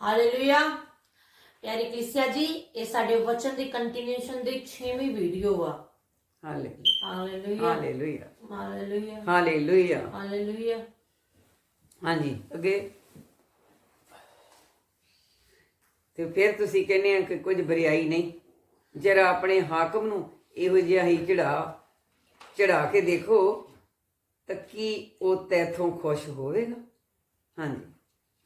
Hallelujah ਪਿਆਰੀ Christy ਜੀ ਇਹ ਸਾਡੇ ਵਚਨ ਦੀ ਕੰਟੀਨਿਊਸ਼ਨ ਦੀ 6ਵੀਂ ਵੀਡੀਓ ਆ। Hallelujah hallelujah hallelujah hallelujah hallelujah hallelujah ਹਾਂਜੀ ਅੱਗੇ। ਤੇ ਫਿਰ ਤੁਸੀਂ ਕਹਿੰਦੇ ਆ ਕਿ ਕੁਝ ਬਰਿਆਈ ਨਹੀਂ। ਜਰਾ ਆਪਣੇ ਹਾਕਮ ਨੂੰ ਇਹੋ ਜਿਹਾ ਹੀ ਚੜਾ ਚੜਾ ਕੇ ਦੇਖੋ ਤਾਂ ਕੀ ਉਹ ਤੈਥੋਂ ਖੁਸ਼ ਹੋਵੇਗਾ। ਹਾਂਜੀ।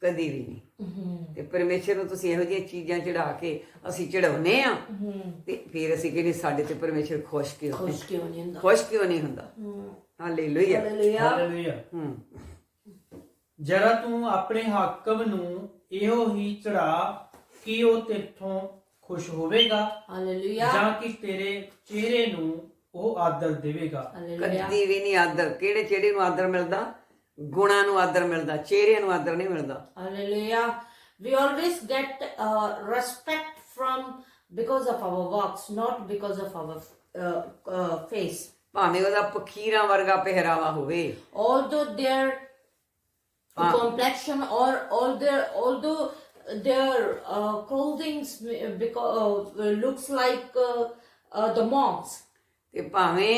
ਕਦੀ ਵੀ ਨਹੀਂ। ਤੇ ਪਰਮੇਸ਼ਰ ਨੂੰ ਤੁਸੀਂ ਇਹੋ ਜਿਹੀਆਂ ਚੀਜ਼ਾਂ ਚੜਾ ਕੇ ਅਸੀਂ ਚੜਾਉਨੇ ਆ ਤੇ ਫਿਰ ਅਸੀਂ ਕਹਿੰਦੇ ਸਾਡੇ ਤੇ ਪਰਮੇਸ਼ਰ ਖੁਸ਼ ਕਿਉਂ ਨਹੀਂ? ਖੁਸ਼ ਕਿਉਂ ਨਹੀਂ ਹੁੰਦਾ? ਖੁਸ਼ ਕਿਉਂ ਨਹੀਂ ਹੁੰਦਾ? ਹਾਲੇਲੂਇਆ। ਹਾਲੇਲੂਇਆ। ਹੂੰ। ਜਰਾ ਤੂੰ ਆਪਣੇ ਹਾਕਮ ਨੂੰ ਇਹੋ ਹੀ ਚੜਾ ਕਿ ਉਹ ਤੇਥੋਂ ਖੁਸ਼ ਹੋਵੇਗਾ ਹਾਲੇਲੂਇਆ। ਜਾਂ ਕਿ ਤੇਰੇ ਚਿਹਰੇ ਨੂੰ ਉਹ ਆਦਰ ਦੇਵੇਗਾ। ਕਦੀ ਵੀ ਨਹੀਂ ਆਦਰ। ਕਿਹੜੇ ਚਿਹਰੇ ਨੂੰ ਆਦਰ ਮਿਲਦਾ? ਗੁਣਾ ਨੂੰ ਆਦਰ ਮਿਲਦਾ ਚਿਹਰੇ ਨੂੰ ਆਦਰ ਨਹੀਂ ਮਿਲਦਾ Hallelujah. We always get uh, respect from because of our works, not because of our uh, uh, face. ਭਾਵੇਂ ਉਹਦਾ ਪਖੀਰਾਂ ਵਰਗਾ ਪਹਿਰਾਵਾ ਹੋਵੇ Although their Ah. complexion or all their although their uh, clothing because uh, looks like uh, uh, the monks. ਤੇ ਭਾਵੇਂ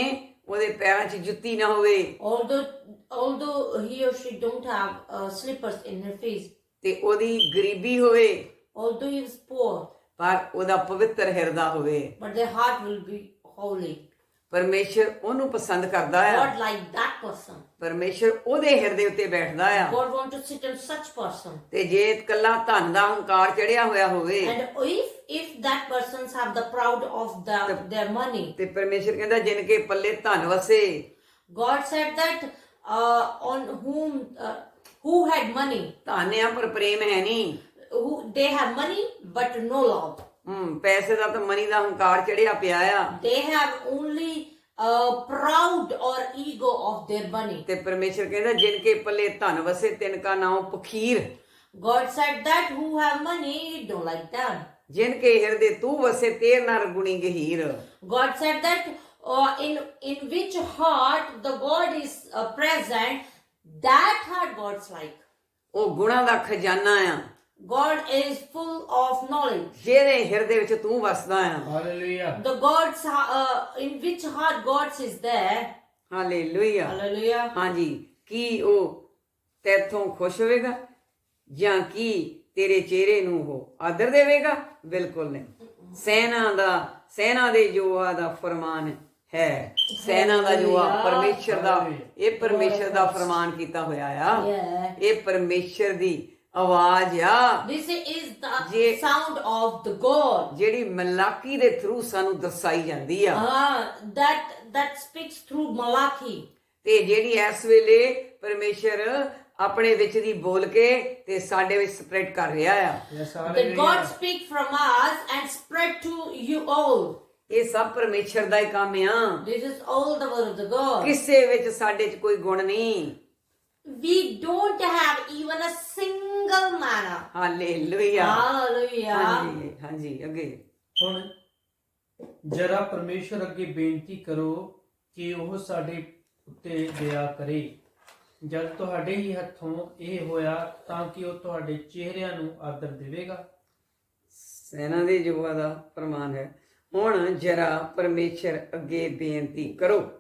ਉਹਦੇ ਪੈਰਾਂ 'ਚ ਜੁੱਤੀ ਨਾ ਹੋਵੇ Although although he or she don't have uh, slippers in her face. ਤੇ ਉਹਦੀ ਗਰੀਬੀ ਹੋਵੇ Although he is poor, ਪਰ ਉਹਦਾ ਪਵਿੱਤਰ ਹਿਰਦਾ ਹੋਵੇ but their heart will be holy. ਪਰਮੇਸ਼ਰ ਉਹਨੂੰ ਪਸੰਦ ਕਰਦਾ ਆ God like that person. ਪਰਮੇਸ਼ਰ ਉਹਦੇ ਹਿਰਦੇ ਉੱਤੇ ਬੈਠਦਾ ਆ God want to sit in such person. ਤੇ ਜੇ ਇਕੱਲਾ ਧਨ ਦਾ ਹੰਕਾਰ ਚੜਿਆ ਹੋਇਆ ਹੋਵੇ And if if that persons have the proud of the their money, ਤੇ ਪਰਮੇਸ਼ਰ ਕਹਿੰਦਾ ਜਿਨ ਕੇ ਪੱਲੇ ਧਨ ਵਸੇ God said that uh, on whom uh, who had money, ਧਨ ਆ ਪਰ ਪ੍ਰੇਮ ਹੈ ਨਹੀਂ who they have money but no love. ਹੂੰ ਪੈਸੇ ਦਾ ਤਾਂ ਮਨੀ ਦਾ ਹੰਕਾਰ ਚੜਿਆ ਪਿਆ ਆ They have only uh, proud or ego of their money. ਤੇ ਪਰਮੇਸ਼ਰ ਕਹਿੰਦਾ ਜਿਨ ਕੇ ਪੱਲੇ ਧਨ ਵਸੇ ਤਿਨ ਕਾ ਨਾਮ ਪਖੀਰ God said that who have money don't like them. ਜਿਨ ਕੇ ਹਿਰਦੇ ਤੂੰ ਵਸੇ ਤੇਰ ਨਰ ਗੁਣੀ ਗਹੀਰ God said that uh, in in which heart the God is uh, present, that heart God's like. ਉਹ ਗੁਣਾ ਦਾ ਖਜ਼ਾਨਾ ਆ God is full of knowledge. ਜਿਹਦੇ ਹਿਰਦੇ ਵਿੱਚ ਤੂੰ ਵਸਦਾ ਆ। Hallelujah The God's uh, in which heart God's is there. Hallelujah Hallelujah. ਹਾਂਜੀ ਕੀ ਉਹ ਤੇਥੋਂ ਖੁਸ਼ ਹੋਵੇਗਾ ਜਾਂ ਕੀ ਤੇਰੇ ਚਿਹਰੇ ਨੂੰ ਉਹ ਆਦਰ ਦੇਵੇਗਾ? ਬਿਲਕੁਲ ਨਹੀਂ। ਸੈਨਾ ਦਾ ਸੈਨਾ ਦੇ ਜੋਆ ਦਾ ਫਰਮਾਨ ਹੈ। ਸੈਨਾ ਦਾ ਜੋਆ ਪਰਮੇਸ਼ਰ ਦਾ ਇਹ ਪਰਮੇਸ਼ਰ ਦਾ ਫਰਮਾਨ ਕੀਤਾ ਹੋਇਆ ਆ। Yeah. ਇਹ ਪਰਮੇਸ਼ਰ ਦੀ ਆਵਾਜ਼ ਆ This is the Je- sound of the God. ਜਿਹੜੀ ਮਲਾਕੀ ਦੇ ਥਰੂ ਸਾਨੂੰ ਦਰਸਾਈ ਜਾਂਦੀ ਆ Ah, that that speaks through Malachi. ਤੇ ਜਿਹੜੀ ਇਸ ਵੇਲੇ ਪਰਮੇਸ਼ਰ ਆਪਣੇ ਵਿੱਚ ਦੀ ਬੋਲ ਕੇ ਤੇ ਸਾਡੇ ਵਿੱਚ ਸਪਰੈਡ ਕਰ ਰਿਹਾ ਆ That God speak from us and spread to you all. ਇਹ ਸਭ ਪਰਮੇਸ਼ਰ ਦਾ ਹੀ ਕੰਮ ਆ This is all the word of the God. ਕਿਸੇ ਵਿੱਚ ਸਾਡੇ 'ਚ ਕੋਈ ਗੁਣ ਨਹੀਂ We don't have even a single manna. Hallelujah. Hallelujah. ਹਾਂਜੀ ਹਾਂਜੀ ਅੱਗੇ। ਹੁਣ ਜਰਾ ਪਰਮੇਸ਼ਰ ਅੱਗੇ ਬੇਨਤੀ ਕਰੋ ਕਿ ਉਹ ਸਾਡੇ ਉੱਤੇ ਦਇਆ ਕਰੇ। ਜਦ ਤੁਹਾਡੇ ਹੀ ਹੱਥੋਂ ਇਹ ਹੋਇਆ ਤਾਂ ਕਿ ਉਹ ਤੁਹਾਡੇ ਚਿਹਰਿਆਂ ਨੂੰ ਆਦਰ ਦੇਵੇਗਾ। ਸੈਨਾ ਦੇ ਜੋਆ ਦਾ ਪ੍ਰਮਾਣ ਹੈ। ਹੁਣ ਜਰਾ ਪਰਮੇਸ਼ਰ ਅੱਗੇ ਬੇਨਤੀ ਕਰੋ।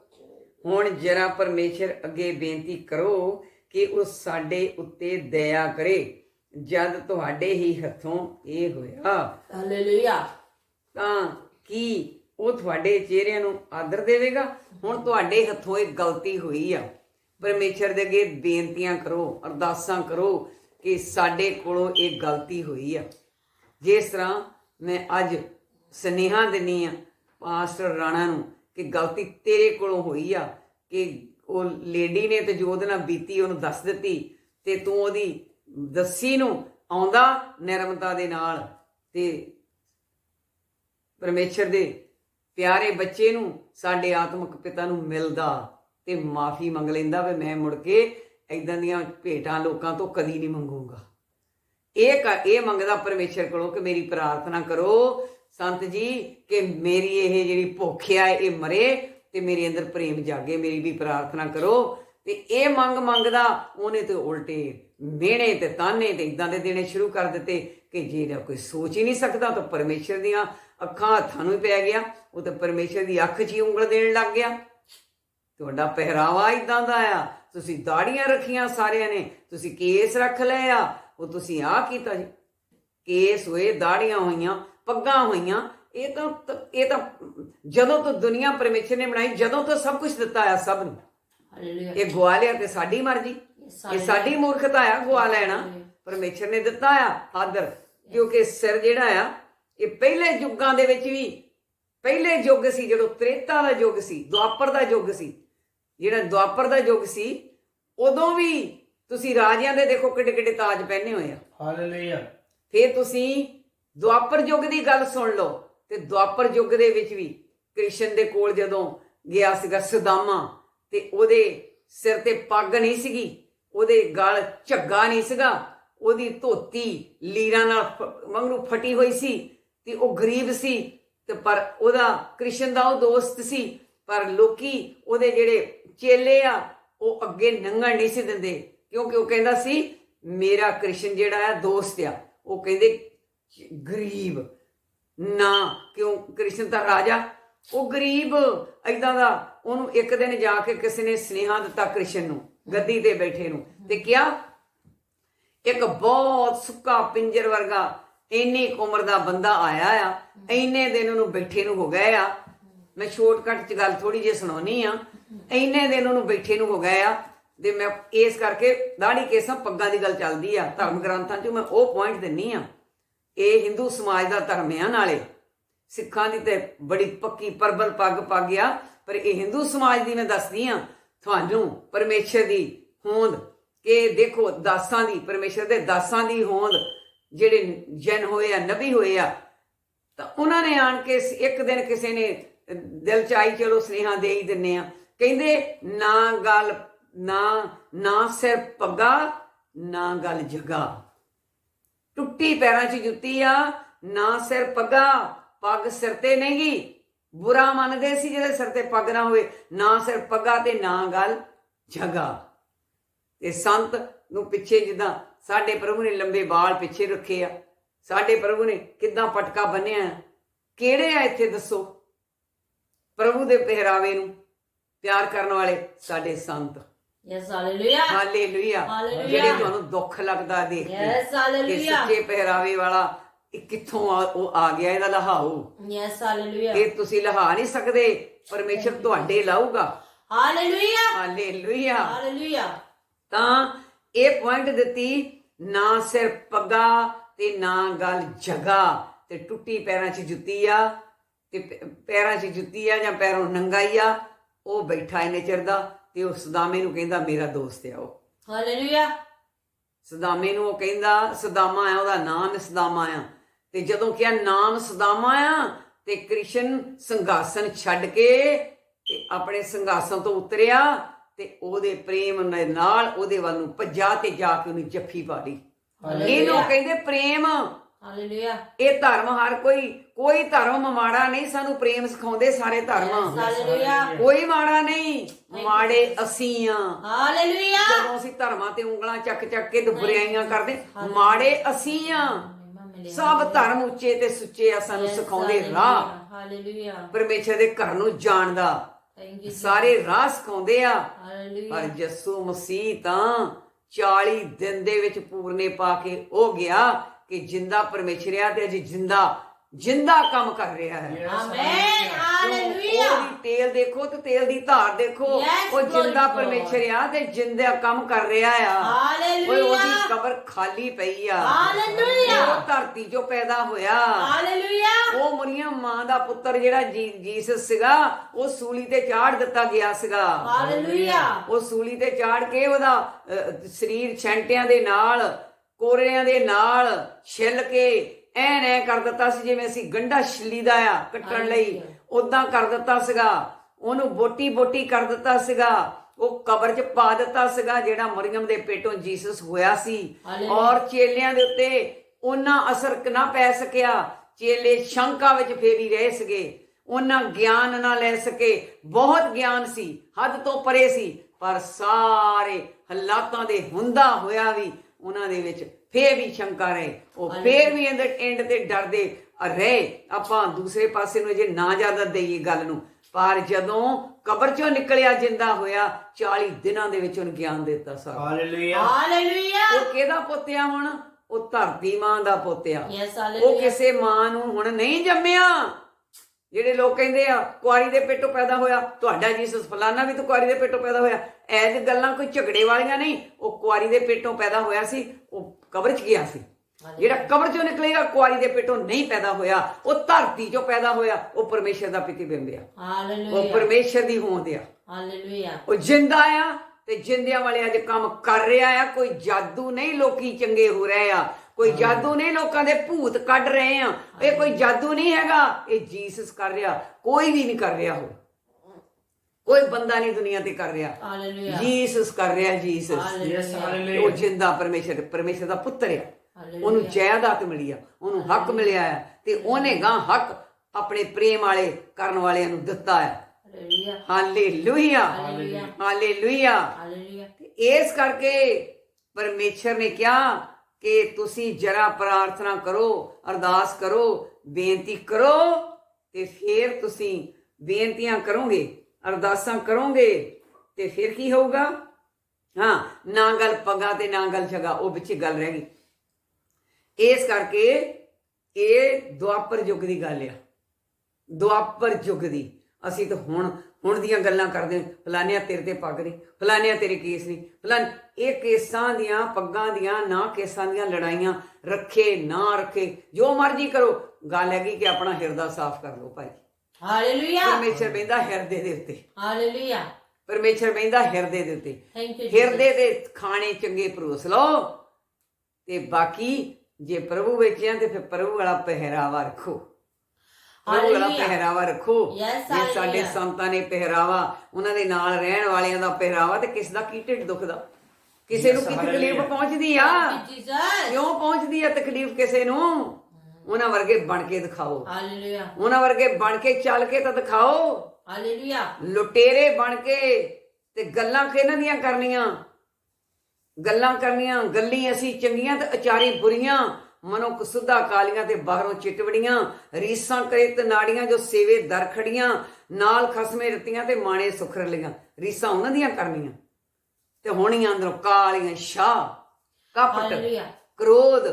ਹੁਣ ਜਰਾ ਪਰਮੇਸ਼ਰ ਅੱਗੇ ਬੇਨਤੀ ਕਰੋ ਕਿ ਉਹ ਸਾਡੇ ਉੱਤੇ ਦਇਆ ਕਰੇ ਜਦ ਤੁਹਾਡੇ ਹੀ ਹੱਥੋਂ ਇਹ ਹੋਇਆ। Hallelujah. ਤਾਂ ਕੀ ਉਹ ਤੁਹਾਡੇ ਚਿਹਰਿਆਂ ਨੂੰ ਆਦਰ ਦੇਵੇਗਾ? ਹੁਣ ਤੁਹਾਡੇ ਹੱਥੋਂ ਇਹ ਗਲਤੀ ਹੋਈ ਆ। ਪਰਮੇਸ਼ਰ ਦੇ ਅੱਗੇ ਬੇਨਤੀਆਂ ਕਰੋ ਅਰਦਾਸਾਂ ਕਰੋ ਕਿ ਸਾਡੇ ਕੋਲੋਂ ਇਹ ਗਲਤੀ ਹੋਈ ਆ। ਜਿਸ ਤਰ੍ਹਾਂ ਮੈਂ ਅੱਜ ਸਨੇਹਾ ਦਿੰਨੀ ਆ ਪਾਸਟਰ ਰਾਣਾ ਨੂੰ ਕਿ ਗਲਤੀ ਤੇਰੇ ਕੋਲੋਂ ਹੋਈ ਆ ਕਿ ਉਹ ਲੇਡੀ ਨੇ ਤੇ ਜੋ ਉਹਦੇ ਨਾਲ ਬੀਤੀ, ਉਹਨੂੰ ਦੱਸ ਦਿੱਤੀ ਤੇ ਤੂੰ ਉਹਦੀ ਦੱਸੀ ਨੂੰ ਆਉਂਦਾ ਨਿਰਮਤਾ ਦੇ ਨਾਲ ਤੇ ਪਰਮੇਸ਼ਰ ਦੇ ਪਿਆਰੇ ਬੱਚੇ ਨੂੰ, ਸਾਡੇ ਆਤਮਿਕ ਪਿਤਾ ਨੂੰ ਮਿਲਦਾ ਤੇ ਮਾਫੀ ਮੰਗ ਲੈਂਦਾ ਵੀ ਮੈਂ ਮੁੜ ਕੇ ਇਦਾਂ ਦੀਆਂ ਭੇਟਾਂ ਲੋਕਾਂ ਤੋਂ ਕਦੀ ਨਹੀਂ ਮੰਗੂਗਾ। ਇਹ ਕ- ਇਹ ਮੰਗਦਾ ਪਰਮੇਸ਼ਰ ਕੋਲੋਂ ਕਿ ਮੇਰੀ ਪ੍ਰਾਰਥਨਾ ਕਰੋ, ਸੰਤ ਜੀ, ਕਿ ਮੇਰੀ ਇਹ ਜਿਹੜੀ ਭੁੱਖ ਆ, ਇਹ ਮਰੇ ਤੇ ਮੇਰੇ ਅੰਦਰ ਪ੍ਰੇਮ ਜਾਗੇ, ਮੇਰੀ ਵੀ ਪ੍ਰਾਰਥਨਾ ਕਰੋ। ਤੇ ਇਹ ਮੰਗ ਮੰਗਦਾ, ਉਹਨੇ ਤੇ ਉਲਟੇ ਮਿਹਣੇ ਤੇ ਤਾਨੇ ਤੇ ਇਦਾਂ ਦੇ ਦੇਣੇ ਸ਼ੁਰੂ ਕਰ ਦਿੱਤੇ ਕਿ ਜਿਹੜਾ ਕੋਈ ਸੋਚ ਹੀ ਨਹੀਂ ਸਕਦਾ ਤਾਂ ਪਰਮੇਸ਼ਰ ਦੀਆਂ ਅੱਖਾਂ ਹੱਥਾਂ ਨੂੰ ਪੈ ਗਿਆ। ਉਹ ਤਾਂ ਪਰਮੇਸ਼ਰ ਦੀ ਅੱਖ 'ਚ ਹੀ ਉਂਗਲ ਦੇਣ ਲੱਗ ਗਿਆ। ਤੁਹਾਡਾ ਪਹਿਰਾਵਾ ਇਦਾਂ ਦਾ ਆ। ਤੁਸੀਂ ਦਾੜੀਆਂ ਰੱਖੀਆਂ ਸਾਰਿਆਂ ਨੇ, ਤੁਸੀਂ ਕੇਸ ਰੱਖ ਲਏ ਆ। ਉਹ ਤੁਸੀਂ ਆ ਕੀਤਾ ਜੀ। ਕੇਸ ਹੋਏ, ਦਾੜੀਆਂ ਹੋਈਆਂ, ਪੱਗਾਂ ਹੋਈਆਂ ਇਹ ਤਾਂ ਇਹ ਤਾਂ ਜਦੋਂ ਤੋਂ ਦੁਨੀਆ ਪਰਮੇਸ਼ਰ ਨੇ ਬਣਾਈ ਜਦੋਂ ਤੋਂ ਸਭ ਕੁਝ ਦਿੱਤਾ ਆ ਸਭ ਨੂੰ। ਹਾਲੇਲੂਇਆ ਇਹ ਗਵਾ ਲਿਆ ਤੇ ਸਾਡੀ ਮਰਜ਼ੀ। ਇਹ ਸਾਡੀ ਮੂਰਖਤਾ ਆ ਗਵਾ ਲੈਣਾ। ਪਰਮੇਸ਼ਰ ਨੇ ਦਿੱਤਾ ਆ ਹਾਦਰ ਕਿਉਂਕਿ ਸਿਰ ਜਿਹੜਾ ਆ ਇਹ ਪਹਿਲੇ ਯੁੱਗਾਂ ਦੇ ਵਿੱਚ ਵੀ ਪਹਿਲੇ ਯੁੱਗ ਸੀ ਜਦੋਂ ਤ੍ਰੇਤਾ ਦਾ ਯੁੱਗ ਸੀ ਦੁਆਪਰ ਦਾ ਯੁੱਗ ਸੀ। ਜਿਹੜਾ ਦੁਆਪਰ ਦਾ ਯੁੱਗ ਸੀ ਉਦੋਂ ਵੀ ਤੁਸੀਂ ਰਾਜਿਆਂ ਦੇ ਦੇਖੋ ਕਿੱਡੇ ਕਿੱਡੇ ਤਾਜ ਪਹਿਨੇ ਹੋਏ ਆ। ਹਾਲੇਲੂਇਆ ਫਿਰ ਤੁਸੀਂ ਦੁਆਪਰ ਯੁੱਗ ਦੀ ਗੱਲ ਸੁਣ ਲਓ। ਤੇ ਦੁਆਪਰ ਯੁੱਗ ਦੇ ਵਿੱਚ ਵੀ ਕ੍ਰਿਸ਼ਨ ਦੇ ਕੋਲ ਜਦੋਂ ਗਿਆ ਸੀਗਾ ਸੁਦਾਮਾ, ਤੇ ਉਹਦੇ ਸਿਰ ਤੇ ਪੱਗ ਨਹੀਂ ਸੀਗੀ, ਉਹਦੇ ਗਲ ਝੱਗਾ ਨਹੀਂ ਸੀਗਾ, ਉਹਦੀ ਧੋਤੀ ਲੀਰਾਂ ਨਾਲ ਵਾਂਗੂ ਫਟੀ ਹੋਈ ਸੀ ਤੇ ਉਹ ਗਰੀਬ ਸੀ, ਤੇ ਪਰ ਉਹਦਾ, ਕ੍ਰਿਸ਼ਨ ਦਾ ਉਹ ਦੋਸਤ ਸੀ, ਪਰ ਲੋਕੀ ਉਹਦੇ ਜਿਹੜੇ ਚੇਲੇ ਆ, ਉਹ ਅੱਗੇ ਨੰਗਣ ਨਹੀਂ ਸੀ ਦਿੰਦੇ, ਕਿਉਂਕਿ ਉਹ ਕਹਿੰਦਾ ਸੀ, ਮੇਰਾ ਕ੍ਰਿਸ਼ਨ ਜਿਹੜਾ ਆ, ਦੋਸਤ ਆ। ਉਹ ਕਹਿੰਦੇ, ਗਰੀਬ। ਨਾ, ਕਿਉਂ? ਕ੍ਰਿਸ਼ਨ ਤਾਂ ਰਾਜਾ। ਉਹ ਗਰੀਬ ਐਦਾਂ ਦਾ, ਉਹਨੂੰ ਇੱਕ ਦਿਨ ਜਾ ਕੇ ਕਿਸੇ ਨੇ ਸਨੇਹਾ ਦਿੱਤਾ ਕ੍ਰਿਸ਼ਨ ਨੂੰ, ਗੱਦੀ ਤੇ ਬੈਠੇ ਨੂੰ ਤੇ ਕਿਹਾ, ਇੱਕ ਬਹੁਤ ਸੁੱਕਾ ਪਿੰਜਰ ਵਰਗਾ, ਇੰਨੀ ਕੁ ਉਮਰ ਦਾ ਬੰਦਾ ਆਇਆ ਆ, ਇੰਨੇ ਦਿਨ ਉਹਨੂੰ ਬੈਠੇ ਨੂੰ ਹੋ ਗਏ ਆ। ਮੈਂ ਸ਼ਾਰਟਕਟ ਚ ਗੱਲ ਥੋੜੀ ਜਿਹੀ ਸੁਣਾਉਣੀ ਆ। ਇੰਨੇ ਦਿਨ ਉਹਨੂੰ ਬੈਠੇ ਨੂੰ ਹੋ ਗਏ ਆ, ਤੇ ਮੈਂ ਇਸ ਕਰਕੇ ਦਾੜੀ ਕੇਸਾਂ ਪੱਗਾਂ ਦੀ ਗੱਲ ਚੱਲਦੀ ਆ, ਧਰਮ ਗ੍ਰੰਥਾਂ 'ਚ ਮੈਂ ਉਹ ਪੁਆਇੰਟ ਦਿੰਨੀ ਆ। ਇਹ ਹਿੰਦੂ ਸਮਾਜ ਦਾ ਧਰਮ ਆ ਨਾਲੇ। ਸਿੱਖਾਂ ਦੀ ਤੇ ਬੜੀ ਪੱਕੀ ਪਰਬਲ ਪੱਗ ਪੱਗ ਆ ਪਰ ਇਹ ਹਿੰਦੂ ਸਮਾਜ ਦੀ ਮੈਂ ਦੱਸਦੀ ਆ, ਤੁਹਾਨੂੰ ਪਰਮੇਸ਼ਰ ਦੀ ਹੋਂਦ, ਕਿ ਦੇਖੋ ਦਾਸਾਂ ਦੀ, ਪਰਮੇਸ਼ਰ ਦੇ ਦਾਸਾਂ ਦੀ ਹੋਂਦ, ਜਿਹੜੇ ਜਨ ਹੋਏ ਆ, ਨਬੀ ਹੋਏ ਆ, ਤਾਂ ਉਹਨਾਂ ਨੇ ਆਣ ਕੇ ਇੱਕ ਦਿਨ ਕਿਸੇ ਨੇ ਦਿਲ ਚ ਆਈ, ਚਲੋ ਸਨੇਹਾ ਦੇ ਹੀ ਦਿੰਨੇ ਆ। ਕਹਿੰਦੇ, ਨਾ ਗੱਲ, ਨਾ ਨਾ ਸਿਰ ਪੱਗਾ, ਨਾ ਗੱਲ ਜਗਾ ਟੁੱਟੀ ਪੈਰਾਂ 'ਚ ਜੁੱਤੀ ਆ, ਨਾ ਸਿਰ ਪੱਗਾ, ਪੱਗ ਸਿਰ ਤੇ ਨਹੀਂਗੀ ਬੁਰਾ ਮੰਨਦੇ ਸੀ ਜਿਹਦੇ ਸਿਰ ਤੇ ਪੱਗ ਨਾ ਹੋਵੇ, ਨਾ ਸਿਰ ਪੱਗਾ ਤੇ ਨਾ ਗੱਲ ਜਗਾ ਤੇ ਸੰਤ ਨੂੰ ਪਿੱਛੇ ਜਿੱਦਾਂ ਸਾਡੇ ਪ੍ਰਭੂ ਨੇ ਲੰਬੇ ਵਾਲ ਪਿੱਛੇ ਰੱਖੇ ਆ, ਸਾਡੇ ਪ੍ਰਭੂ ਨੇ ਕਿੱਦਾਂ ਪਟਕਾ ਬੰਨਿਆ ਆ? ਕਿਹੜੇ ਆ ਇੱਥੇ ਦੱਸੋ? ਪ੍ਰਭੂ ਦੇ ਪਹਿਰਾਵੇ ਨੂੰ ਪਿਆਰ ਕਰਨ ਵਾਲੇ ਸਾਡੇ ਸੰਤ। Yes hallelujah hallelujah hallelujah. ਜਿਹੜੇ ਤੁਹਾਨੂੰ ਦੁੱਖ ਲੱਗਦਾ ਦੇਖ ਕੇ ਯੈਸ ਕਿ ਸੱਚੇ ਪਹਿਰਾਵੇ ਵਾਲਾ ਇਹ ਕਿੱਥੋਂ ਆ ਉਹ ਆ ਗਿਆ ਇਹਦਾ ਲਹਾਓ। ਯੈਸ ਹਾਲੇਲੂਇਆ ਇਹ ਤੁਸੀਂ ਲਹਾ ਨਹੀਂ ਸਕਦੇ ਪਰਮੇਸ਼ਰ ਤੁਹਾਡੇ ਲਾਊਗਾ। ਹਾਲੇਲੂਇਆ ਹਾਲੇਲੂਇਆ ਹਾਲੇਲੂਇਆ ਤਾਂ ਇਹ ਪੁਆਇੰਟ ਦਿੱਤੀ ਨਾ ਸਿਰ ਪੱਗਾ ਤੇ ਨਾ ਗੱਲ ਜਗਾ ਤੇ ਟੁੱਟੀ ਪੈਰਾਂ 'ਚ ਜੁੱਤੀ ਆ ਤੇ ਪ- ਪੈਰਾਂ 'ਚ ਜੁੱਤੀ ਆ ਜਾਂ ਪੈਰੋਂ ਨੰਗਾਈ ਆ ਉਹ ਬੈਠਾ ਇਹਨੇ ਚਿਰ ਦਾ। ਤੇ ਉਹ ਸਦਾਮੇ ਨੂੰ ਕਹਿੰਦਾ ਮੇਰਾ ਦੋਸਤ ਆ ਉਹ। ਹਾਲੇਲੂਇਆ ਸਦਾਮੇ ਨੂੰ ਉਹ ਕਹਿੰਦਾ ਸਦਾਮਾ ਆ ਉਹਦਾ ਨਾਮ ਸਦਾਮਾ ਆ। ਤੇ ਜਦੋਂ ਕਿਹਾ ਨਾਮ ਸਦਾਮਾ ਆ? ਤੇ ਕ੍ਰਿਸ਼ਨ ਸੰਘਾਸਨ ਛੱਡ ਕੇ ਤੇ ਆਪਣੇ ਸੰਘਾਸਨ ਤੋਂ ਉਤਰਿਆ ਤੇ ਉਹਦੇ ਪ੍ਰੇਮ ਨਾਲ ਉਹਦੇ ਵੱਲ ਨੂੰ ਭੱਜਾ ਤੇ ਜਾ ਕੇ ਉਹਨੂੰ ਜੱਫੀ ਪਾ ਲਈ। ਇਹਨੂੰ ਕਹਿੰਦੇ ਪ੍ਰੇਮ। ਹਾਲੇਲੂਇਆ ਇਹ ਧਰਮ ਹਰ ਕੋਈ ਕੋਈ ਧਰਮ ਮਾੜਾ ਨਹੀਂ ਸਾਨੂੰ ਪ੍ਰੇਮ ਸਿਖਾਉਂਦੇ ਸਾਰੇ ਧਰਮ। ਹਾਲੇਲੂਇਆ ਕੋਈ ਮਾੜਾ ਨਹੀਂ ਮਾੜੇ ਅਸੀਂ ਆ ਹਾਲੇਲੂਇਆ ਜਦੋਂ ਅਸੀਂ ਧਰਮਾਂ ਤੇ ਉਂਗਲਾਂ ਚੱਕ ਚੱਕ ਕੇ ਦੁਬਰਿਆਈਆਂ ਕਰਦੇ ਮਾੜੇ ਅਸੀਂ ਆ ਸਭ ਧਰਮ ਉੱਚੇ ਤੇ ਸੁੱਚੇ ਆ ਸਾਨੂੰ ਸਿਖਾਉਂਦੇ ਰਾਹ। ਹਾਲੇਲੂਇਆ ਪਰਮੇਸ਼ਰ ਦੇ ਘਰ ਨੂੰ ਜਾਣਦਾ ਥੈਂਕ ਯੂ ਸਾਰੇ ਰਾਹ ਸਿਖਾਉਂਦੇ ਆ। ਪਰ ਯਸੂ ਮਸੀਹ ਤਾਂ 40 ਦਿਨ ਦੇ ਵਿੱਚ ਪੂਰਨੇ ਪਾ ਕੇ ਉਹ ਗਿਆ ਕਿ ਜਿੰਦਾ ਪਰਮੇਸ਼ਰ ਆ ਤੇ ਅਜੇ ਜਿੰਦਾ ਜਿੰਦਾ ਕੰਮ ਕਰ ਰਿਹਾ ਹੈ। ਆਮੇਨ ਹਾਲੇਲੂਇਆ ਉਹਦੀ ਤੇਲ ਦੇਖੋ ਤੇ ਤੇਲ ਦੀ ਧਾਰ ਦੇਖੋ ਉਹ ਜਿੰਦਾ ਪਰਮੇਸ਼ਰ ਆ ਤੇ ਜਿੰਦਾ ਕੰਮ ਕਰ ਰਿਹਾ ਆ। ਹਾਲੇਲੂਇਆ ਉਹਦੀ ਕਬਰ ਖਾਲੀ ਪਈ ਆ। ਹਾਲੇਲੂਇਆ ਉਹ ਧਰਤੀ 'ਚੋਂ ਪੈਦਾ ਹੋਇਆ। ਹਾਲੇਲੂਇਆ ਉਹ ਮਰੀਮ ਮਾਂ ਦਾ ਪੁੱਤਰ ਜਿਹੜਾ ਜੀ- ਜੀਸਸ ਸੀਗਾ ਉਹ ਸੂਲੀ ਤੇ ਚਾੜ ਦਿੱਤਾ ਗਿਆ ਸੀਗਾ। ਹਾਲੇਲੂਇਆ ਉਹ ਸੂਲੀ ਤੇ ਚਾੜ ਕੇ ਉਹਦਾ ਸਰੀਰ ਛੈਂਟਿਆਂ ਦੇ ਨਾਲ ਕੋਰਿਆਂ ਦੇ ਨਾਲ ਛਿੱਲ ਕੇ ਐਨ ਐ ਕਰ ਦਿੱਤਾ ਸੀ ਜਿਵੇਂ ਅਸੀਂ ਗੰਢਾ ਛਿੱਲੀਦਾ ਆ ਕੱਟਣ ਲਈ ਉਦਾਂ ਕਰ ਦਿੱਤਾ ਸੀਗਾ। ਉਹਨੂੰ ਬੋਟੀ ਬੋਟੀ ਕਰ ਦਿੱਤਾ ਸੀਗਾ। ਉਹ ਕਬਰ 'ਚ ਪਾ ਦਿੱਤਾ ਸੀਗਾ ਜਿਹੜਾ ਮਰੀਮ ਦੇ ਪੇਟੋਂ ਜੀਸਸ ਹੋਇਆ ਸੀ। ਔਰ ਚੇਲਿਆਂ ਦੇ ਉੱਤੇ ਉਹਨਾਂ ਅਸਰ ਨਾ ਪੈ ਸਕਿਆ। ਚੇਲੇ ਸ਼ੰਕਾ ਵਿੱਚ ਫੇਰੀ ਰਹੇ ਸੀਗੇ। ਉਹਨਾਂ ਗਿਆਨ ਨਾ ਲੈ ਸਕੇ। ਬਹੁਤ ਗਿਆਨ ਸੀ ਹੱਦ ਤੋਂ ਪਰੇ ਸੀ ਪਰ ਸਾਰੇ ਹਾਲਾਤਾਂ ਦੇ ਹੁੰਦਾ ਹੋਇਆ ਵੀ ਉਹਨਾਂ ਦੇ ਵਿੱਚ ਫੇਰ ਵੀ ਸ਼ੰਕਾ ਰਹੇ। ਉਹ ਫੇਰ ਵੀ ਇਹਦੇ ਐਂਡ ਤੇ ਡਰਦੇ। ਰਹੇ। ਆਪਾਂ ਦੂਸਰੇ ਪਾਸੇ ਨੂੰ ਜੇ ਨਾ ਜ਼ਿਆਦਾ ਦੇਈਏ ਗੱਲ ਨੂੰ। ਪਰ ਜਦੋਂ ਕਬਰ ਚੋਂ ਨਿਕਲਿਆ ਜਿੰਦਾ ਹੋਇਆ 40 ਦਿਨਾਂ ਦੇ ਵਿੱਚ ਉਹਨੂੰ ਗਿਆਨ ਦਿੱਤਾ ਸਾਰਾ। ਹਾਲੇਲੂਇਆ। Hallelujah. ਉਹ ਕਿਹਦਾ ਪੁੱਤਿਆ ਹੁਣ? ਉਹ ਧਰਤੀ ਮਾਂ ਦਾ ਪੁੱਤਿਆ Yes, ਉਹ. ਕਿਸੇ ਮਾਂ ਨੂੰ ਹੁਣ ਨਹੀਂ ਜੰਮਿਆ। ਜਿਹੜੇ ਲੋਕ ਕਹਿੰਦੇ ਆ ਕੁਆਰੀ ਦੇ ਪੇਟੋਂ ਪੈਦਾ ਹੋਇਆ। ਤੁਹਾਡਾ ਜੀਸਸ ਫਲਾਨਾ ਵੀ ਤਾਂ ਕੁਆਰੀ ਦੇ ਪੇਟੋਂ ਪੈਦਾ ਹੋਇਆ। ਐ ਗੱਲਾਂ ਕੋਈ ਝਗੜੇ ਵਾਲੀਆਂ ਨਹੀਂ। ਉਹ ਕੁਆਰੀ ਦੇ ਪੇਟੋਂ ਪੈਦਾ ਹੋਇਆ ਸੀ। ਉਹ ਕਬਰ 'ਚ ਗਿਆ ਸੀ। ਜਿਹੜਾ ਕਬਰ 'ਚੋਂ ਨਿਕਲੇਗਾ ਕੁਆਰੀ ਦੇ ਪੇਟੋਂ ਨਹੀਂ ਪੈਦਾ ਹੋਇਆ। ਉਹ ਧਰਤੀ 'ਚੋਂ ਪੈਦਾ ਹੋਇਆ। ਉਹ ਪਰਮੇਸ਼ਰ ਦਾ ਪ੍ਰਤੀਬਿੰਬ ਆ। ਉਹ. ਪਰਮੇਸ਼ਰ ਦੀ ਹੋਂਦ ਆ. ਉਹ ਜਿੰਦਾ ਆ ਤੇ ਜਿੰਦਿਆਂ ਵਾਲੇ ਅੱਜ ਕੰਮ ਕਰ ਰਿਹਾ ਆ। ਕੋਈ ਜਾਦੂ ਨਹੀਂ ਲੋਕੀ ਚੰਗੇ ਹੋ ਰਹੇ ਆ। ਕੋਈ ਜਾਦੂ ਨਹੀਂ ਲੋਕਾਂ ਦੇ ਭੂਤ ਕੱਢ ਰਹੇ ਆ। ਇਹ ਕੋਈ ਜਾਦੂ ਨਹੀਂ ਹੈਗਾ। ਇਹ ਜੀਸਸ ਕਰ ਰਿਹਾ। ਕੋਈ ਵੀ ਨਹੀਂ ਕਰ ਰਿਹਾ ਹੋ ਕੋਈ ਬੰਦਾ ਨਹੀਂ ਦੁਨੀਆ ਤੇ ਕਰ ਰਿਹਾ Hallelujah. ਜੀਸਸ ਕਰ ਰਿਹਾ ਜੀਸਸ ਯੈਸ Hallelujah. ਉਹ ਹਾਲੇਲੂਇਆ ਜਿੰਦਾ ਪਰਮੇਸ਼ਰ ਪਰਮੇਸ਼ਰ ਦਾ ਪੁੱਤਰ ਆ. ਉਹਨੂੰ ਜਾਇਦਾਦ ਮਿਲੀ ਆ ਉਹਨੂੰ ਹੱਕ ਮਿਲਿਆ ਆ ਤੇ ਉਹਨੇ ਗਾਂ ਹੱਕ ਆਪਣੇ ਪ੍ਰੇਮ ਵਾਲੇ ਕਰਨ ਵਾਲਿਆਂ ਨੂੰ ਦਿੱਤਾ ਹੈ. ਹਾਲੇਲੂਇਆ. ਹਾਲੇਲੂਇਆ. ਤੇ ਇਸ ਕਰਕੇ ਪਰਮੇਸ਼ਰ ਨੇ ਕਿਹਾ ਕਿ ਤੁਸੀਂ ਜਰਾ ਪ੍ਰਾਰਥਨਾ ਕਰੋ ਅਰਦਾਸ ਕਰੋ ਬੇਨਤੀ ਕਰੋ ਤੇ ਫਿਰ ਤੁਸੀਂ ਬੇਨਤੀਆਂ ਕਰੋਗੇ ਅਰਦਾਸਾਂ ਕਰੋਗੇ ਤੇ ਫਿਰ ਕੀ ਹੋਊਗਾ? ਹਾਂ ਨਾ ਗੱਲ ਪਗਾ ਤੇ ਨਾ ਗੱਲ ਛਗਾ ਉਹ ਵਿੱਚ ਗੱਲ ਰਹਿ ਗਈ। ਇਸ ਕਰਕੇ ਇਹ ਦੁਆਪਰ ਯੁੱਗ ਦੀ ਗੱਲ ਆ। ਦੁਆਪਰ ਯੁੱਗ ਦੀ। ਅਸੀਂ ਤਾਂ ਹੁਣ ਹੁਣ ਦੀਆਂ ਗੱਲਾਂ ਕਰਦੇ ਹਾਂ, ਫਲਾਨਿਆਂ ਤੇਰੇ ਤੇ ਪੱਗ ਨਹੀਂ ਫਲਾਨਿਆਂ ਤੇਰੇ ਕੇਸ ਨਹੀਂ ਫਲਾਨ ਇਹ ਕੇਸਾਂ ਦੀਆਂ ਪੱਗਾਂ ਦੀਆਂ ਨਾ ਕੇਸਾਂ ਦੀਆਂ ਲੜਾਈਆਂ ਰੱਖੇ ਨਾ ਰੱਖੇ ਜੋ ਮਰਜ਼ੀ ਕਰੋ। ਗੱਲ ਹੈਗੀ ਕਿ ਆਪਣਾ ਹਿਰਦਾ ਸਾਫ਼ ਕਰ ਲਓ ਭਾਈ। Hallelujah. ਪਰਮੇਸ਼ਰ ਬੈਂਦਾ ਹਿਰਦੇ ਦੇ ਉੱਤੇ Hallelujah. ਪਰਮੇਸ਼ਰ ਬੈਂਦਾ ਹਿਰਦੇ ਦੇ ਉੱਤੇ. ਹਿਰਦੇ ਦੇ ਖਾਣੇ ਚੰਗੇ ਪਰੋਸ ਲਓ ਤੇ ਬਾਕੀ ਜੇ ਪ੍ਰਭੂ ਵਿੱਚ ਆ ਤੇ ਫਿਰ ਪ੍ਰਭੂ ਵਾਲਾ ਪਹਿਰਾਵਾ ਰੱਖੋ ਪ੍ਰਭੂ ਵਾਲਾ. ਪਹਿਰਾਵਾ ਰੱਖੋ ਜੇ ਸਾਡੇ. ਸੰਤਾਂ ਨੇ ਪਹਿਰਾਵਾ ਉਹਨਾਂ ਦੇ ਨਾਲ ਰਹਿਣ ਵਾਲਿਆਂ ਦਾ ਪਹਿਰਾਵਾ ਤੇ ਕਿਸ ਦਾ ਕੀ ਢਿੱਡ ਦੁਖਦਾ ਕਿਸੇ ਨੂੰ ਕੀ ਤਕਲੀਫ. ਪਹੁੰਚਦੀ ਆ. ਕਿਉਂ ਪਹੁੰਚਦੀ ਆ ਤਕਲੀਫ ਕਿਸੇ ਨੂੰ ਉਹਨਾਂ ਵਰਗੇ ਬਣ ਕੇ ਦਿਖਾਓ Hallelujah. ਉਹਨਾਂ ਵਰਗੇ ਬਣ ਕੇ ਚੱਲ ਕੇ ਤਾਂ ਦਿਖਾਓ Hallelujah. ਲੁਟੇਰੇ ਬਣ ਕੇ ਤੇ ਗੱਲਾਂ ਕਿਹਨਾਂ ਦੀਆਂ ਕਰਨੀਆਂ ਗੱਲਾਂ ਕਰਨੀਆਂ ਗੱਲੀ ਅਸੀਂ ਚੰਗੀਆਂ ਤੇ ਅਚਾਰੀ ਬੁਰੀਆਂ ਮਨੋ ਕਸੁੱਧਾ ਕਾਲੀਆਂ ਤੇ ਬਾਹਰੋਂ ਚਿਟਵੜੀਆਂ ਰੀਸਾਂ ਕਰੇ ਤੇ ਨਾੜੀਆਂ ਜੋ ਸੇਵੇ ਦਰ ਖੜੀਆਂ ਨਾਲ ਖਸਮੇ ਰਤੀਆਂ ਤੇ ਮਾਣੇ ਸੁਖਰ ਲੀਆਂ ਰੀਸਾਂ ਉਹਨਾਂ ਦੀਆਂ ਕਰਨੀਆਂ ਤੇ ਹੋਣੀਆਂ ਅੰਦਰੋਂ ਕਾਲੀਆਂ ਸ਼ਾਹ ਕਪਟ. ਕ੍ਰੋਧ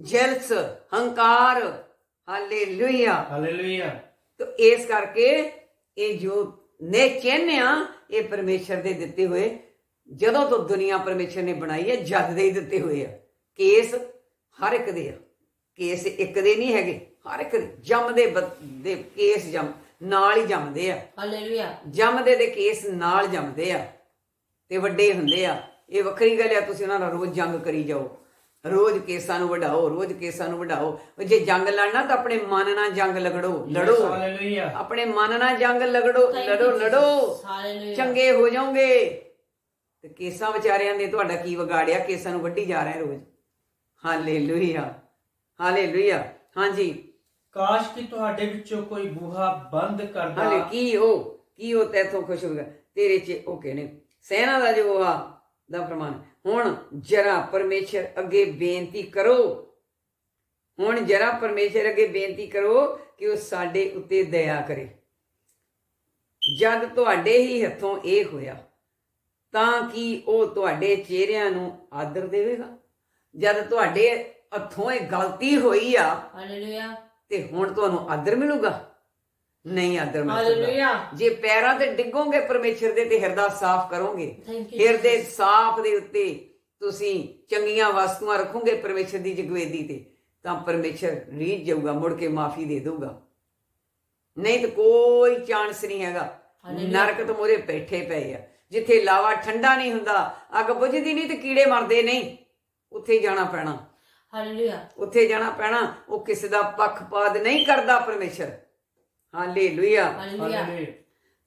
ਜੈਲਸ ਹੰਕਾਰ ਹਾਲੇਲੂਇਆ। ਹਾਲੇਲੂਇਆ। ਤੋ ਇਸ ਕਰਕੇ ਇਹ ਜੋ ਨੇ ਚਿੰਨ੍ਹ ਆ ਇਹ ਪਰਮੇਸ਼ਰ ਦੇ ਦਿੱਤੇ ਹੋਏ ਜਦੋਂ ਤੋਂ ਦੁਨੀਆ ਪਰਮੇਸ਼ਰ ਨੇ ਬਣਾਈ ਹੈ ਜਦ ਦੇ ਹੀ ਦਿੱਤੇ ਹੋਏ ਆ। ਕੇਸ ਹਰ ਇੱਕ ਦੇ ਆ। ਕੇਸ ਇੱਕ ਦੇ ਨਹੀਂ ਹੈਗੇ ਹਰ ਇੱਕ ਦੇ। ਜੰਮਦੇ ਦੇ ਕੇਸ ਜੰਮ ਨਾਲ ਹੀ ਜੰਮਦੇ ਆ। Hallelujah. ਜੰਮਦੇ ਦੇ ਕੇਸ ਨਾਲ ਜੰਮਦੇ ਆ। ਤੇ ਵੱਡੇ ਹੁੰਦੇ ਆ। ਇਹ ਵੱਖਰੀ ਗੱਲ ਆ ਤੁਸੀਂ ਉਹਨਾਂ ਨਾਲ ਰੋਜ਼ ਜੰਗ ਕਰੀ ਜਾਓ। ਰੋਜ਼ ਕੇਸਾਂ ਨੂੰ ਵਢਾਓ ਰੋਜ਼ ਕੇਸਾਂ ਨੂੰ ਵਢਾਓ। ਉਹ ਜੇ ਜੰਗ ਲੜਨਾ ਤਾਂ ਆਪਣੇ ਮਨ ਨਾਲ ਜੰਗ ਲਗੜੋ ਲੜੋ। ਹਾਲੇਲੂਇਆ ਆਪਣੇ ਮਨ ਨਾਲ ਜੰਗ ਲਗੜੋ ਲੜੋ. ਲੜੋ. ਚੰਗੇ ਹੋ ਜਾਓਗੇ। ਤੇ ਕੇਸਾਂ ਵਿਚਾਰਿਆਂ ਨੇ ਤੁਹਾਡਾ ਕੀ ਵਿਗਾੜਿਆ? ਕੇਸਾਂ ਨੂੰ ਵੱਢੀ ਜਾ ਰਹੇ ਰੋਜ਼। ਹਾਲੇਲੂਇਆ। ਹਾਲੇਲੂਇਆ। ਹਾਂਜੀ। ਕਾਸ਼ ਕਿ ਤੁਹਾਡੇ ਵਿੱਚੋਂ ਕੋਈ ਬੂਹਾ ਬੰਦ ਹਾਲੇ ਕਰਦਾ ਕੀ ਹੋ? ਕੀ ਹੋ ਤੇਥੋਂ ਖੁਸ਼ ਹੋ ਗਿਆ? ਤੇਰੇ ਚ ਉਹ ਕਹਿੰਦੇ ਸੈਨਾ ਦਾ ਜੋ ਆ ਦਾ ਫਰਮਾਨ ਹੁਣ ਜਰਾ ਪਰਮੇਸ਼ਰ ਅੱਗੇ ਬੇਨਤੀ ਕਰੋ। ਹੁਣ ਜਰਾ ਪਰਮੇਸ਼ਰ ਅੱਗੇ ਬੇਨਤੀ ਕਰੋ ਕਿ ਉਹ ਸਾਡੇ ਉੱਤੇ ਦਇਆ ਕਰੇ। ਜਦ ਤੁਹਾਡੇ ਹੀ ਹੱਥੋਂ ਇਹ ਹੋਇਆ ਤਾਂ ਕਿ ਉਹ ਤੁਹਾਡੇ ਚਿਹਰਿਆਂ ਨੂੰ ਆਦਰ ਦੇਵੇਗਾ? ਜਦ ਤੁਹਾਡੇ ਹੱਥੋਂ ਇਹ ਗਲਤੀ ਹੋਈ ਆ Hallelujah. ਤੇ ਹੁਣ ਤੁਹਾਨੂੰ ਆਦਰ ਮਿਲੂਗਾ? ਨਹੀਂ ਆਦਰ Hallelujah. ਜੇ ਪੈਰਾਂ ਤੇ ਡਿੱਗੋਗੇ ਪਰਮੇਸ਼ਰ ਦੇ ਤੇ ਹਿਰਦਾ ਸਾਫ਼ ਕਰੋਗੇ। Thank you, ਹਿਰਦੇ ਸਾਫ਼ ਦੇ ਉੱਤੇ ਤੁਸੀਂ ਚੰਗੀਆਂ ਵਸਤੂਆਂ ਰੱਖੋਗੇ ਪਰਮੇਸ਼ਰ ਦੀ ਜਗਵੇਦੀ ਤੇ ਤਾਂ ਪਰਮੇਸ਼ਰ ਰੀਝ ਜਾਊਗਾ ਮੁੜ ਕੇ ਮਾਫੀ ਦੇ ਦਊਗਾ। ਨਹੀਂ ਤਾਂ ਕੋਈ ਚਾਂਸ ਨਹੀਂ ਹੈਗਾ. ਨਰਕ ਤੋਂ ਮੋਰੇ ਬੈਠੇ ਪਏ ਆ। ਜਿੱਥੇ ਲਾਵਾ ਠੰਡਾ ਨਹੀਂ ਹੁੰਦਾ ਅੱਗ ਬੁਝਦੀ ਨਹੀਂ ਤੇ ਕੀੜੇ ਮਰਦੇ ਨਹੀਂ। ਉੱਥੇ ਹੀ ਜਾਣਾ ਪੈਣਾ। Hallelujah. ਉੱਥੇ ਜਾਣਾ ਪੈਣਾ ਉਹ ਕਿਸੇ ਦਾ ਪੱਖਪਾਤ ਨਹੀਂ ਕਰਦਾ ਪਰਮੇਸ਼ਰ। ਹਾਲੇਲੂਇਆ. ਹਾਲੇਲੂਇਆ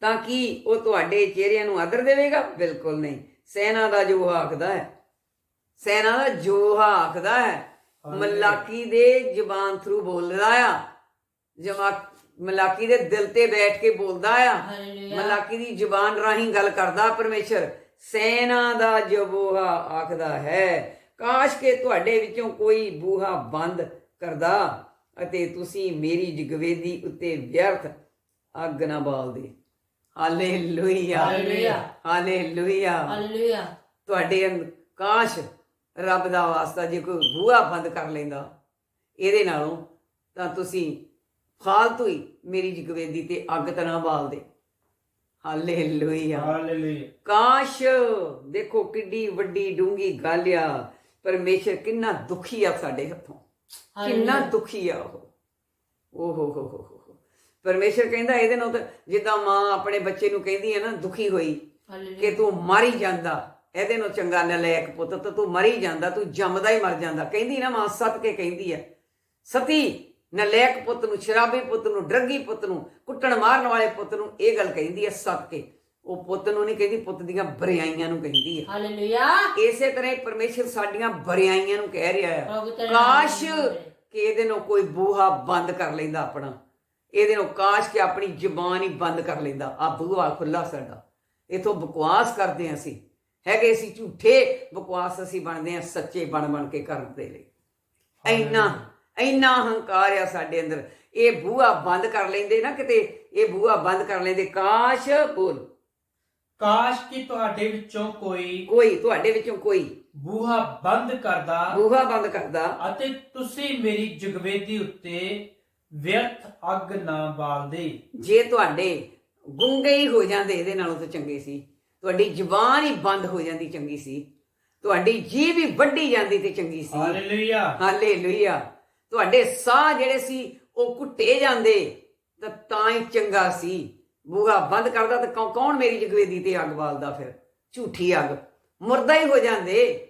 ਤਾਂ ਕੀ ਉਹ ਤੁਹਾਡੇ ਚਿਹਰਿਆਂ ਨੂੰ ਆਦਰ ਦੇਵੇਗਾ? ਬਿਲਕੁਲ ਨਹੀਂ। ਸੈਨਾ ਦਾ ਜੋ ਆਖਦਾ ਹੈ। ਸੈਨਾ ਦਾ ਜੋ ਆਖਦਾ ਹੈ। ਮਲਾਕੀ ਦੇ ਜ਼ੁਬਾਨ ਥਰੂ ਬੋਲਦਾ ਆ। ਜਮਾ ਮਲਾਕੀ ਦੇ ਦਿਲ ਤੇ ਬੈਠ ਕੇ ਬੋਲਦਾ ਆ. ਮਲਾਕੀ ਦੀ ਜ਼ੁਬਾਨ ਰਾਹੀਂ ਗੱਲ ਕਰਦਾ ਪਰਮੇਸ਼ਰ। ਸੈਨਾ ਦਾ ਜਬੋਹਾ ਆਖਦਾ ਹੈ। ਕਾਸ਼ ਕਿ ਤੁਹਾਡੇ ਵਿੱਚੋਂ ਕੋਈ ਬੂਹਾ ਬੰਦ ਕਰਦਾ। ਅਤੇ ਤੁਸੀਂ ਮੇਰੀ ਜਗਵੇਦੀ ਉੱਤੇ ਵਿਅਰਥ ਅੱਗ ਨਾ ਬਾਲਦੇ। ਹਾਲੇਲੂਇਆ। ਹਾਲੇਲੂਇਆ। ਹਾਲੇਲੂਇਆ। ਹਾਲੇਲੂਇਆ। ਤੁਹਾਡੇ ਕਾਸ਼ ਰੱਬ ਦਾ ਵਾਸਤਾ ਜੇ ਕੋਈ ਬੂਹਾ ਬੰਦ ਕਰ ਲੈਂਦਾ ਇਹਦੇ ਨਾਲੋਂ ਤਾਂ ਤੁਸੀਂ ਫਾਲਤੂ ਹੀ ਮੇਰੀ ਜਗਵੇਦੀ ਤੇ ਅੱਗ ਤਾਂ ਨਾ ਬਾਲਦੇ। ਹਾਲੇਲੂਇਆ। ਹਾਲੇਲੂਇਆ। ਕਾਸ਼ ਦੇਖੋ ਕਿੱਡੀ ਵੱਡੀ ਡੂੰਗੀ ਗੱਲ ਆ ਪਰਮੇਸ਼ਰ ਕਿੰਨਾ ਦੁਖੀ ਆ ਸਾਡੇ ਹੱਥੋਂ। ਕਿੰਨਾ ਦੁਖੀ ਆ ਉਹ। ਓ ਹੋ ਹੋ ਹੋ ਹੋ। ਪਰਮੇਸ਼ਰ ਕਹਿੰਦਾ ਇਹਦੇ ਨਾਲ ਤਾਂ ਜਿੱਦਾਂ ਮਾਂ ਆਪਣੇ ਬੱਚੇ ਨੂੰ ਕਹਿੰਦੀ ਹੈ ਨਾ ਦੁਖੀ ਹੋਈ ਕਿ ਤੂੰ ਮਰ ਹੀ ਜਾਂਦਾ ਇਹਦੇ ਨੂੰ ਚੰਗਾ ਨਲਾਇਕ ਪੁੱਤ ਤਾਂ ਤੂੰ ਮਰ ਹੀ ਜਾਂਦਾ ਤੂੰ ਜੰਮਦਾ ਹੀ ਮਰ ਜਾਂਦਾ। ਕਹਿੰਦੀ ਨਾ ਮਾਂ ਸੱਤ ਕੇ ਕਹਿੰਦੀ ਹੈ ਸਤੀ ਨਲਾਇਕ ਪੁੱਤ ਨੂੰ ਸ਼ਰਾਬੀ ਪੁੱਤ ਨੂੰ ਡਰਗੀ ਪੁੱਤ ਨੂੰ ਕੁੱਟਣ ਮਾਰਨ ਵਾਲੇ ਪੁੱਤ ਨੂੰ ਇਹ ਗੱਲ ਕਹਿੰਦੀ ਹੈ ਸੱਤ ਕੇ। ਉਹ ਪੁੱਤ ਨੂੰ ਨਹੀਂ ਕਹਿੰਦੀ ਪੁੱਤ ਦੀਆਂ ਬਰਿਆਈਆਂ ਨੂੰ ਕਹਿੰਦੀ ਹੈ ਹਾਲੇਲੂਇਆ। ਇਸੇ ਤਰ੍ਹਾਂ ਹੀ ਪਰਮੇਸ਼ਰ ਸਾਡੀਆਂ ਬਰਿਆਈਆਂ ਨੂੰ ਕਹਿ ਰਿਹਾ ਹੈ ਪ੍ਰਭੂ ਤੇਰੇ ਨਾਮ ਕਾਸ਼ ਦੀ ਮਹਿਮਾ ਕਿ ਇਹਦੇ ਨੂੰ ਕੋਈ ਬੂਹਾ ਬੰਦ ਕਰ ਲੈਂਦਾ ਆਪਣਾ। ਇਹਦੇ ਨੂੰ ਕਾਸ਼ ਕਿ ਆਪਣੀ ਜ਼ੁਬਾਨ ਹੀ ਬੰਦ ਕਰ ਲੈਂਦਾ। ਆ ਬੂਹਾ ਖੁੱਲਾ ਸਾਡਾ। ਇਥੋਂ ਬਕਵਾਸ ਕਰਦੇ ਹਾਂ ਅਸੀਂ। ਹੈਗੇ ਅਸੀਂ ਝੂਠੇ। ਬਕਵਾਸ ਅਸੀਂ ਬਣਦੇ ਹਾਂ ਸੱਚੇ ਬਣ ਬਣ ਕੇ ਕਰਦੇ ਲਈ। ਇੰਨਾ ਇੰਨਾ ਹੰਕਾਰ ਆ ਸਾਡੇ ਅੰਦਰ। ਇਹ ਬੂਹਾ ਬੰਦ ਕਰ ਲੈਂਦੇ ਨਾ ਕਿਤੇ ਇਹ ਬੂਹਾ ਬੰਦ ਕਰ ਲੈਂਦੇ। ਕਾਸ਼ ਬੋਲ। ਕਾਸ਼ ਕਿ ਤੁਹਾਡੇ ਵਿੱਚੋਂ ਕੋਈ ਕੋਈ ਤੁਹਾਡੇ ਵਿੱਚੋਂ ਕੋਈ ਬੂਹਾ ਬੰਦ ਕਰਦਾ ਬੂਹਾ ਬੰਦ ਕਰਦਾ ਅਤੇ ਤੁਸੀਂ ਮੇਰੀ ਜਗਵੇਦੀ ਉੱਤੇ ਵਿਅਰਥ ਅੱਗ ਨਾ ਬਾਲਦੇ ਜੇ ਤੁਹਾਡੇ ਗੁੰਗੇ ਹੀ ਹੋ ਜਾਂਦੇ ਇਹਦੇ ਨਾਲੋਂ ਤਾਂ ਚੰਗੇ ਸੀ। ਤੁਹਾਡੀ ਜ਼ੁਬਾਨ ਹੀ ਬੰਦ ਹੋ ਜਾਂਦੀ ਚੰਗੀ ਸੀ। ਤੁਹਾਡੀ ਜੀਭ ਹੀ ਵੱਢੀ ਜਾਂਦੀ ਤੇ ਚੰਗੀ ਸੀ। ਹਾਲੇਲੂਇਆ। ਹਾਲੇਲੂਇਆ। ਤੁਹਾਡੇ ਸਾਹ ਜਿਹੜੇ ਸੀ ਉਹ ਘੁੱਟੇ ਜਾਂਦੇ ਤਾਂ ਤਾਂ ਹੀ ਚੰਗਾ ਸੀ। ਬੂਹਾ ਬੰਦ ਕਰਦਾ ਤੇ ਕੌ- ਕੌਣ ਮੇਰੀ ਜਗਵੇਦੀ ਤੇ ਅੱਗ ਬਾਲਦਾ ਫਿਰ? ਝੂਠੀ ਅੱਗ। ਮੁਰਦਾ ਹੀ ਹੋ ਜਾਂਦੇ।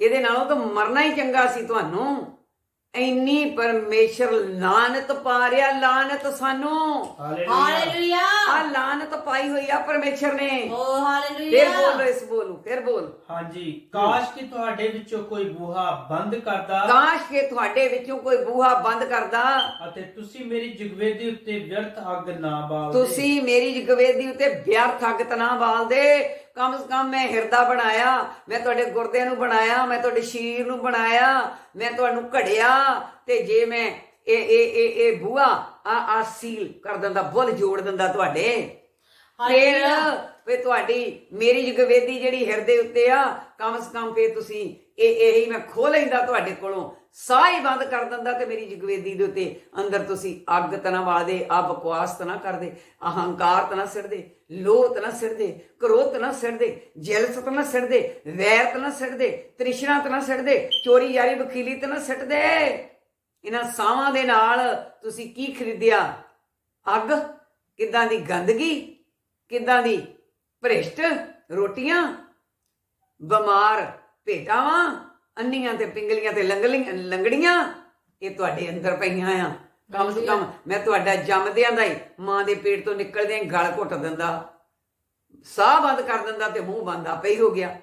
ਇਹਦੇ ਨਾਲੋਂ ਤਾਂ ਮਰਨਾ ਹੀ ਚੰਗਾ ਸੀ ਤੁਹਾਨੂੰ। ਇੰਨੀ ਪਰਮੇਸ਼ਰ ਲਾਨਤ ਪਾ ਰਿਹਾ ਲਾਨਤ ਸਾਨੂੰ। ਹਾਲੇਲੂਇਆ। ਆ ਲਾਨਤ ਪਾਈ ਹੋਈ ਆ ਪਰਮੇਸ਼ਰ ਨੇ। ਓ ਫਿਰ ਹਾਲੇਲੂਇਆ ਬੋਲ ਇਸ ਬੋਲੂ ਫਿਰ ਬੋਲ। ਹਾਂਜੀ ਕਾਸ਼ ਕਿ ਤੁਹਾਡੇ ਵਿੱਚੋਂ ਕੋਈ ਬੂਹਾ ਬੰਦ ਕਰਦਾ। ਕਾਸ਼ ਕਿ ਤੁਹਾਡੇ ਵਿੱਚੋਂ ਕੋਈ ਬੂਹਾ ਬੰਦ ਕਰਦਾ। ਅਤੇ ਤੁਸੀਂ ਮੇਰੀ ਜਗਵੇਦੀ ਉੱਤੇ ਵਿਅਰਥ ਅੱਗ ਨਾ ਬਾਲਦੇ। ਤੁਸੀਂ ਮੇਰੀ ਜਗਵੇਦੀ ਉਤੇ ਵਿਅਰਥ ਅੱਗ ਨਾ ਬਾਲਦੇ। ਕਮ ਸੇ ਕਮ ਮੈਂ ਹਿਰਦਾ ਬਣਾਇਆ ਮੈਂ ਤੁਹਾਡੇ ਗੁਰਦਿਆਂ ਨੂੰ ਬਣਾਇਆ ਮੈਂ ਤੁਹਾਡੇ ਸ਼ਰੀਰ ਨੂੰ ਬਣਾਇਆ ਮੈਂ ਤੁਹਾਨੂੰ ਘੜਿਆ ਤੇ ਜੇ ਮੈਂ ਇਹ ਇਹ ਇਹ ਇਹ ਬੂਆ ਆ ਆ ਸੀਲ ਕਰ ਦਿੰਦਾ ਬੁੱਲ ਜੋੜ ਦਿੰਦਾ ਤੁਹਾਡੇ। ਫਿਰ ਫਿਰ ਤੁਹਾਡੀ ਮੇਰੀ ਜਗਵੇਦੀ ਜਿਹੜੀ ਹਿਰਦੇ ਉੱਤੇ ਆ ਕਮ ਸੇ ਕਮ ਫਿਰ ਤੁਸੀਂ ਇਹ ਇਹੀ ਮੈਂ ਖੋਹ ਲੈਂਦਾ ਤੁਹਾਡੇ ਕੋਲੋਂ। ਸਾਹ ਹੀ ਬੰਦ ਕਰ ਦਿੰਦਾ ਤੇ ਮੇਰੀ ਜਗਵੇਦੀ ਦੇ ਉੱਤੇ ਅੰਦਰ ਤੁਸੀਂ ਅੱਗ ਤਾਂ ਨਾ ਵਾਦੇ ਆ ਬਕਵਾਸ ਤਾਂ ਨਾ ਕਰਦੇ, ਅਹੰਕਾਰ ਤਾਂ ਨਾ ਸਿਰਦੇ ਲੋਭ ਤਾਂ ਨਾ ਸਿਰਦੇ ਕ੍ਰੋਧ ਤਾਂ ਨਾ ਸਿਰਦੇ ਜੈਲਸ ਤਾਂ ਨਾ ਸਿਰਦੇ ਵੈਰ ਤਾਂ ਨਾ ਸਿਰਦੇ ਤ੍ਰਿਸ਼ਨਾ ਤਾਂ ਨਾ ਸਿਰਦੇ ਚੋਰੀ ਯਾਰੀ ਵਕੀਲੀ ਤਾਂ ਨਾ ਸਿੱਟਦੇ। ਇਹਨਾਂ ਸਾਵਾਂ ਦੇ ਨਾਲ ਤੁਸੀਂ ਕੀ ਖਰੀਦਿਆ? ਅੱਗ? ਕਿੱਦਾਂ ਦੀ ਗੰਦਗੀ? ਕਿੱਦਾਂ ਦੀ ਭ੍ਰਿਸ਼ਟ? ਰੋਟੀਆਂ? ਬਿਮਾਰ? ਭੇਟਾਵਾਂ ਅੰਨੀਆਂ ਤੇ ਪਿੰਗਲੀਆਂ ਤੇ ਲੰਗਲੀਆਂ ਲੰਗੜੀਆਂ ਇਹ ਤੁਹਾਡੇ ਅੰਦਰ ਪਈਆਂ ਆ। ਕਮ ਸੇ ਕਮ ਮੈਂ ਤੁਹਾਡਾ ਜੰਮਦਿਆਂ ਦਾ ਹੀ ਮਾਂ ਦੇ ਪੇਟ ਤੋਂ ਨਿਕਲਦਿਆਂ ਹੀ ਗਲ ਘੁੱਟ ਦਿੰਦਾ। ਸਾਹ ਬੰਦ ਕਰ ਦਿੰਦਾ ਤੇ ਮੂੰਹ ਬੰਦ ਆਪੇ ਹੀ ਹੋ ਗਿਆ।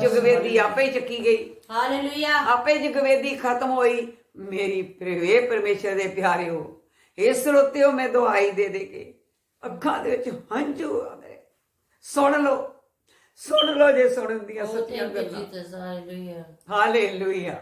ਜਗਵੇਦੀ ਆਪੇ ਹੀ ਚੱਕੀ ਗਈ। ਹਾਲੇਲੂਇਆ। ਆਪੇ ਜਗਵੇਦੀ ਖਤਮ ਹੋਈ। ਮੇਰੀ ਪ੍ਰਵੇ ਪਰਮੇਸ਼ਰ ਦੇ ਪਿਆਰਿਓ ਇਸ ਸਰੋਤਿਓ ਮੈਂ ਦੁਆਈ ਦੇ ਦੇ ਕੇ ਅੱਖਾਂ ਦੇ ਵਿੱਚ ਹੰਝੂ ਆ ਮੇਰੇ। ਸੁਣ ਲਓ। ਸੁਣ ਲਓ ਜੇ ਸੁਣਨ ਦੀਆਂ ਸੱਚੀਆਂ ਗੱਲਾਂ। ਹਾਲੇਲੂਇਆ।